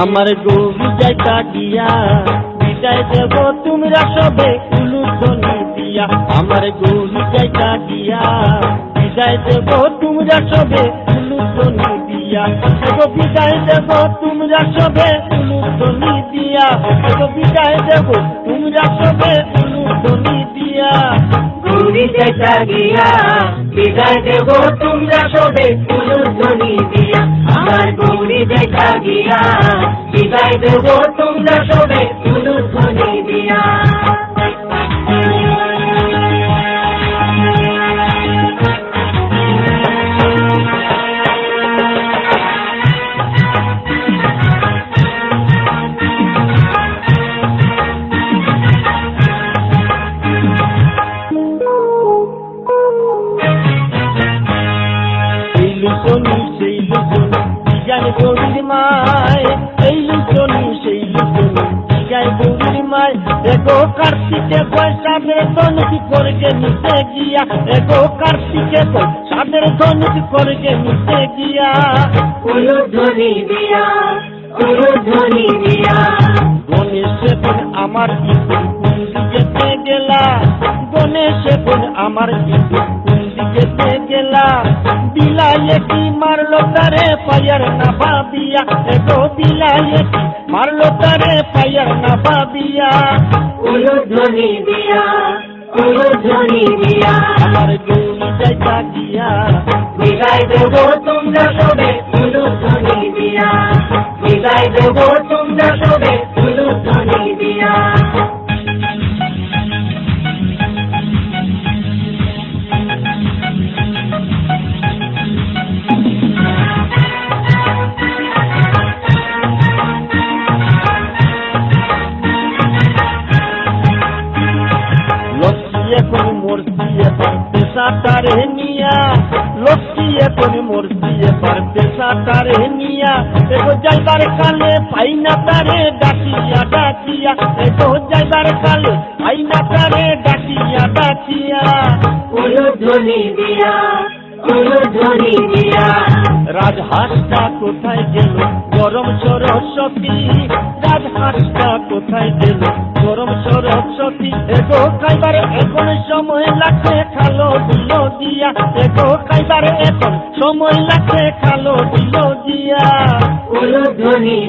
আমার গৌরী যাইতা গিয়া বিদায় দেব, তোমরা সবে উলুধ্বনি দিয়া, আমার গরু যাইতা গিয়া বিদায় দেব, তোমরা সবে উলুধ্বনি দিয়া। এগো বিদায় দেব, তোমরা সবে উলুধ্বনি দিয়া। এগো বিদায় দেব, তোমরা সবে উলুধ্বনি দিয়া। গৌরী যেটা গিয়া বিদায় দেব, তোমরা সবে উলুধ্বনি দিয়া। আমার গৌরী যেটা গিয়া বিদায় দেব তোমরা সবে উলুধ্বনি দিয়া। এই লুকনি সেই লুকনি বিজান গৌরীর মায় এই লুকনি সেই লুকনি বিজান গৌরীর মায় এগো কার্তিকে কয় সাদের ধনুক করকে নিতে গিয়া। এগো কার্তিকে কয় সাদের ধনুক করকে নিতে গিয়া। উলুধ্বনি দিয়া উলুধ্বনি দিয়া। গণেশ আমার ইঁদুর কোন দিকেতে গেলা। গণেশ আমার ইঁদুর কোন দিকেতে গেলা। বিলায়ে কি মারলো তারে পায়ার না ভাবিয়া এগো বিলায়ে। মারলো তারে পায়ার না ভাবিয়া ধ্বনি দিয়া ওলো ধ্বনি দিয়া। আমার গুলি যাই তাকিয়া বিদায় দেব তোমরা সবে ওলো ধ্বনি দিয়া। বিদায় দেব তোমরা সবে এখন মরছিয়ে পারতে সাঁতারে নিয়া। এগো যাইবার কালে পাই না তারে ডাকিয়া ডাকিয়া। এগো যাইবার কালে পাই না তারে ডাকিয়া ডাকিয়া। ওই উলুধ্বনি দিয়া রাজহাঁসটা কোথায় গেল? গরম সরস্বতী, রাজহাঁসটা কোথায় গেল? গরম সরস্বতী, এগো খাইবার এখন সময় লাগছে, খালো দিল দিয়া। এগো খাইবার এখন সময় লাগছে, খালো দিল দিয়া।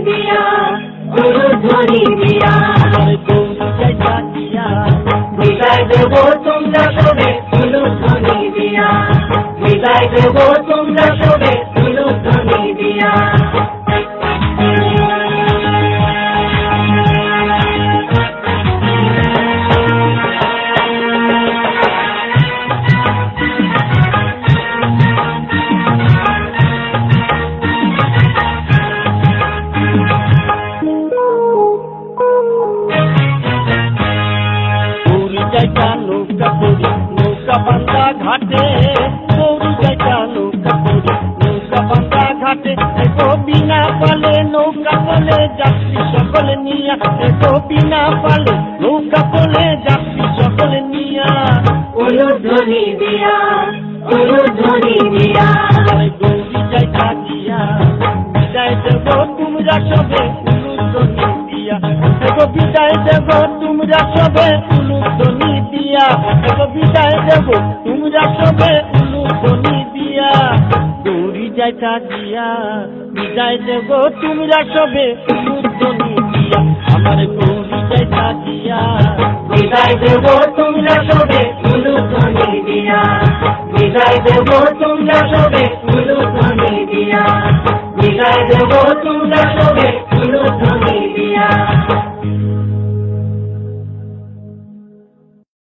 দিয়া দিয়া। বিদায় দেব নিয়া এগো বিনা পালে নৌকা বলে যাত্রী সকল নিয়া। উলুধ্বনি দিয়া উলুধ্বনি দিয়া। গৌরী যাইতা গিয়া বিদায় দেব তোমরা সবে উলুধ্বনি দিয়া। এগো বিদায় দেব তোমরা সবে উলুধ্বনি দিয়া। এগো বিদায় দেব তোমরা সবে উলুধ্বনি দিয়া। গৌরী যাইতা গিয়া বিদায় দেব তোমরা সবে উলুধ্বনি বিদায় দেব তোমরা সবে উলুধ্বনি দিয়া বিদায় দেব তোমরা সবে উলুধ্বনি দিয়া বিদায় দেব তোমরা সবে উলুধ্বনি দিয়া